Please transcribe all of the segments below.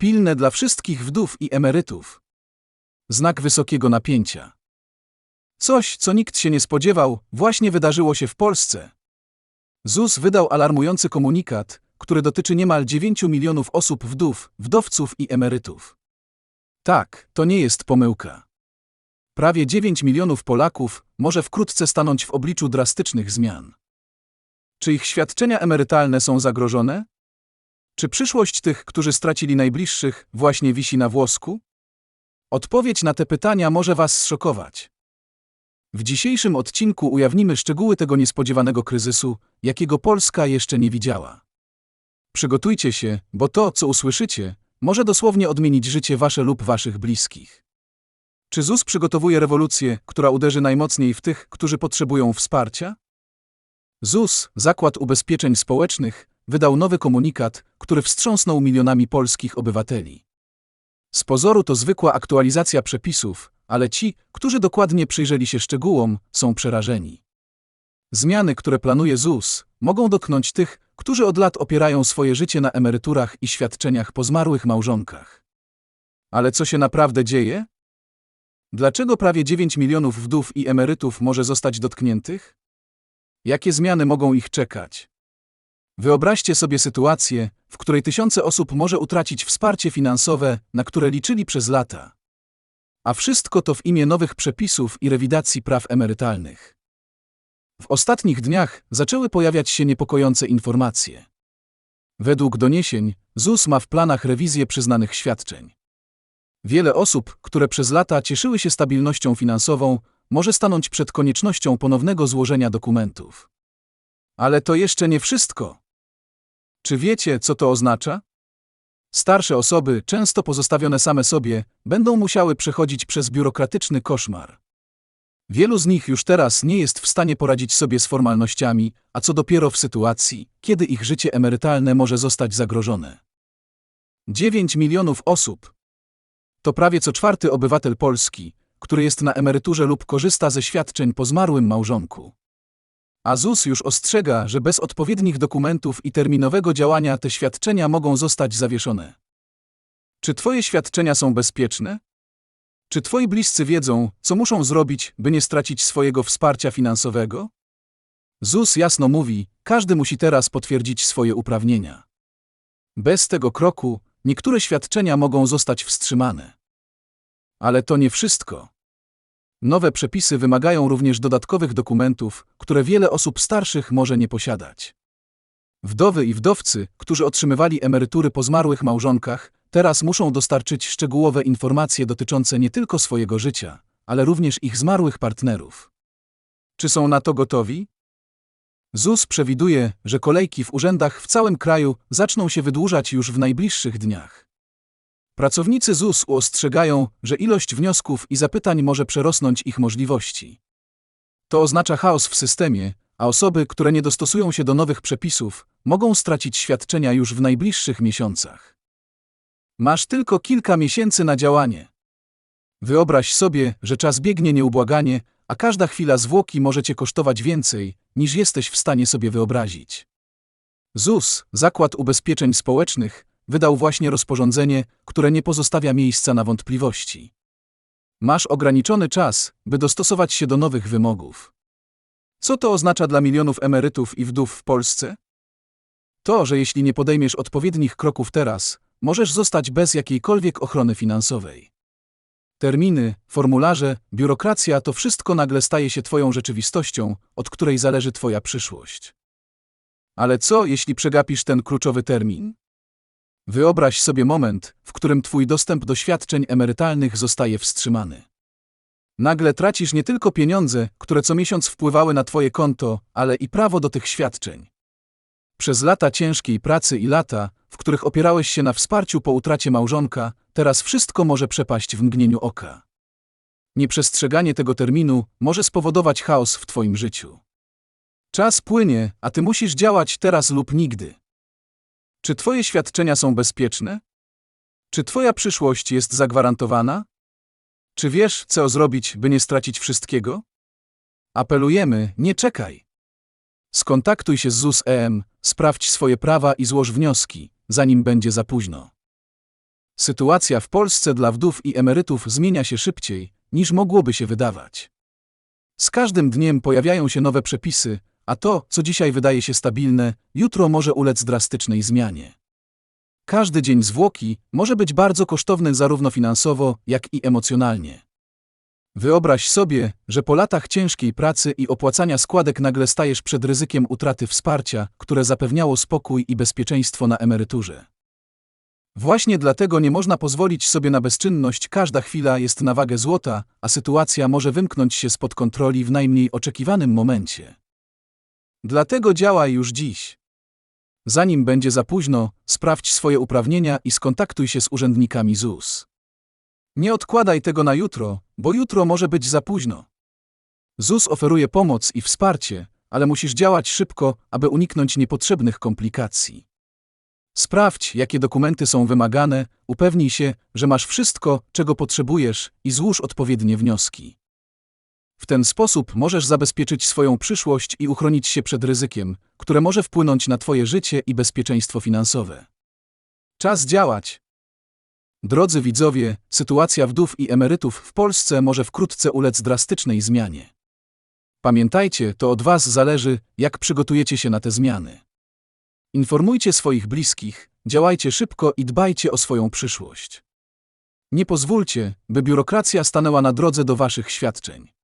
Pilne dla wszystkich wdów i emerytów. Znak wysokiego napięcia. Coś, co nikt się nie spodziewał, właśnie wydarzyło się w Polsce. ZUS wydał alarmujący komunikat, który dotyczy niemal 9 milionów osób wdów, wdowców i emerytów. Tak, to nie jest pomyłka. Prawie 9 milionów Polaków może wkrótce stanąć w obliczu drastycznych zmian. Czy ich świadczenia emerytalne są zagrożone? Czy przyszłość tych, którzy stracili najbliższych, właśnie wisi na włosku? Odpowiedź na te pytania może Was zszokować. W dzisiejszym odcinku ujawnimy szczegóły tego niespodziewanego kryzysu, jakiego Polska jeszcze nie widziała. Przygotujcie się, bo to, co usłyszycie, może dosłownie odmienić życie Wasze lub Waszych bliskich. Czy ZUS przygotowuje rewolucję, która uderzy najmocniej w tych, którzy potrzebują wsparcia? ZUS, Zakład Ubezpieczeń Społecznych, wydał nowy komunikat, który wstrząsnął milionami polskich obywateli. Z pozoru to zwykła aktualizacja przepisów, ale ci, którzy dokładnie przyjrzeli się szczegółom, są przerażeni. Zmiany, które planuje ZUS, mogą dotknąć tych, którzy od lat opierają swoje życie na emeryturach i świadczeniach po zmarłych małżonkach. Ale co się naprawdę dzieje? Dlaczego prawie 9 milionów wdów i emerytów może zostać dotkniętych? Jakie zmiany mogą ich czekać? Wyobraźcie sobie sytuację, w której tysiące osób może utracić wsparcie finansowe, na które liczyli przez lata. A wszystko to w imię nowych przepisów i rewidacji praw emerytalnych. W ostatnich dniach zaczęły pojawiać się niepokojące informacje. Według doniesień, ZUS ma w planach rewizję przyznanych świadczeń. Wiele osób, które przez lata cieszyły się stabilnością finansową, może stanąć przed koniecznością ponownego złożenia dokumentów. Ale to jeszcze nie wszystko. Czy wiecie, co to oznacza? Starsze osoby, często pozostawione same sobie, będą musiały przechodzić przez biurokratyczny koszmar. Wielu z nich już teraz nie jest w stanie poradzić sobie z formalnościami, a co dopiero w sytuacji, kiedy ich życie emerytalne może zostać zagrożone. 9 milionów osób. To prawie co czwarty obywatel Polski, który jest na emeryturze lub korzysta ze świadczeń po zmarłym małżonku. A ZUS już ostrzega, że bez odpowiednich dokumentów i terminowego działania te świadczenia mogą zostać zawieszone. Czy Twoje świadczenia są bezpieczne? Czy Twoi bliscy wiedzą, co muszą zrobić, by nie stracić swojego wsparcia finansowego? ZUS jasno mówi, każdy musi teraz potwierdzić swoje uprawnienia. Bez tego kroku niektóre świadczenia mogą zostać wstrzymane. Ale to nie wszystko. Nowe przepisy wymagają również dodatkowych dokumentów, które wiele osób starszych może nie posiadać. Wdowy i wdowcy, którzy otrzymywali emerytury po zmarłych małżonkach, teraz muszą dostarczyć szczegółowe informacje dotyczące nie tylko swojego życia, ale również ich zmarłych partnerów. Czy są na to gotowi? ZUS przewiduje, że kolejki w urzędach w całym kraju zaczną się wydłużać już w najbliższych dniach. Pracownicy ZUS ostrzegają, że ilość wniosków i zapytań może przerosnąć ich możliwości. To oznacza chaos w systemie, a osoby, które nie dostosują się do nowych przepisów, mogą stracić świadczenia już w najbliższych miesiącach. Masz tylko kilka miesięcy na działanie. Wyobraź sobie, że czas biegnie nieubłaganie, a każda chwila zwłoki może cię kosztować więcej, niż jesteś w stanie sobie wyobrazić. ZUS, Zakład Ubezpieczeń Społecznych, wydał właśnie rozporządzenie, które nie pozostawia miejsca na wątpliwości. Masz ograniczony czas, by dostosować się do nowych wymogów. Co to oznacza dla milionów emerytów i wdów w Polsce? To, że jeśli nie podejmiesz odpowiednich kroków teraz, możesz zostać bez jakiejkolwiek ochrony finansowej. Terminy, formularze, biurokracja to wszystko nagle staje się Twoją rzeczywistością, od której zależy Twoja przyszłość. Ale co, jeśli przegapisz ten kluczowy termin? Wyobraź sobie moment, w którym Twój dostęp do świadczeń emerytalnych zostaje wstrzymany. Nagle tracisz nie tylko pieniądze, które co miesiąc wpływały na Twoje konto, ale i prawo do tych świadczeń. Przez lata ciężkiej pracy i lata, w których opierałeś się na wsparciu po utracie małżonka, teraz wszystko może przepaść w mgnieniu oka. Nieprzestrzeganie tego terminu może spowodować chaos w Twoim życiu. Czas płynie, a Ty musisz działać teraz lub nigdy. Czy Twoje świadczenia są bezpieczne? Czy Twoja przyszłość jest zagwarantowana? Czy wiesz, co zrobić, by nie stracić wszystkiego? Apelujemy, nie czekaj. Skontaktuj się z ZUS-EM, sprawdź swoje prawa i złoż wnioski, zanim będzie za późno. Sytuacja w Polsce dla wdów i emerytów zmienia się szybciej, niż mogłoby się wydawać. Z każdym dniem pojawiają się nowe przepisy, a to, co dzisiaj wydaje się stabilne, jutro może ulec drastycznej zmianie. Każdy dzień zwłoki może być bardzo kosztowny zarówno finansowo, jak i emocjonalnie. Wyobraź sobie, że po latach ciężkiej pracy i opłacania składek nagle stajesz przed ryzykiem utraty wsparcia, które zapewniało spokój i bezpieczeństwo na emeryturze. Właśnie dlatego nie można pozwolić sobie na bezczynność, każda chwila jest na wagę złota, a sytuacja może wymknąć się spod kontroli w najmniej oczekiwanym momencie. Dlatego działaj już dziś. Zanim będzie za późno, sprawdź swoje uprawnienia i skontaktuj się z urzędnikami ZUS. Nie odkładaj tego na jutro, bo jutro może być za późno. ZUS oferuje pomoc i wsparcie, ale musisz działać szybko, aby uniknąć niepotrzebnych komplikacji. Sprawdź, jakie dokumenty są wymagane, upewnij się, że masz wszystko, czego potrzebujesz i złóż odpowiednie wnioski. W ten sposób możesz zabezpieczyć swoją przyszłość i uchronić się przed ryzykiem, które może wpłynąć na Twoje życie i bezpieczeństwo finansowe. Czas działać! Drodzy widzowie, sytuacja wdów i emerytów w Polsce może wkrótce ulec drastycznej zmianie. Pamiętajcie, to od Was zależy, jak przygotujecie się na te zmiany. Informujcie swoich bliskich, działajcie szybko i dbajcie o swoją przyszłość. Nie pozwólcie, by biurokracja stanęła na drodze do Waszych świadczeń.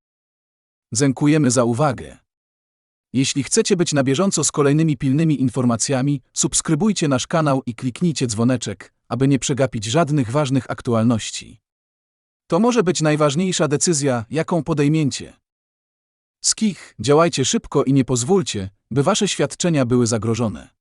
Dziękujemy za uwagę. Jeśli chcecie być na bieżąco z kolejnymi pilnymi informacjami, subskrybujcie nasz kanał i kliknijcie dzwoneczek, aby nie przegapić żadnych ważnych aktualności. To może być najważniejsza decyzja, jaką podejmiecie. Skich, działajcie szybko i nie pozwólcie, by wasze świadczenia były zagrożone.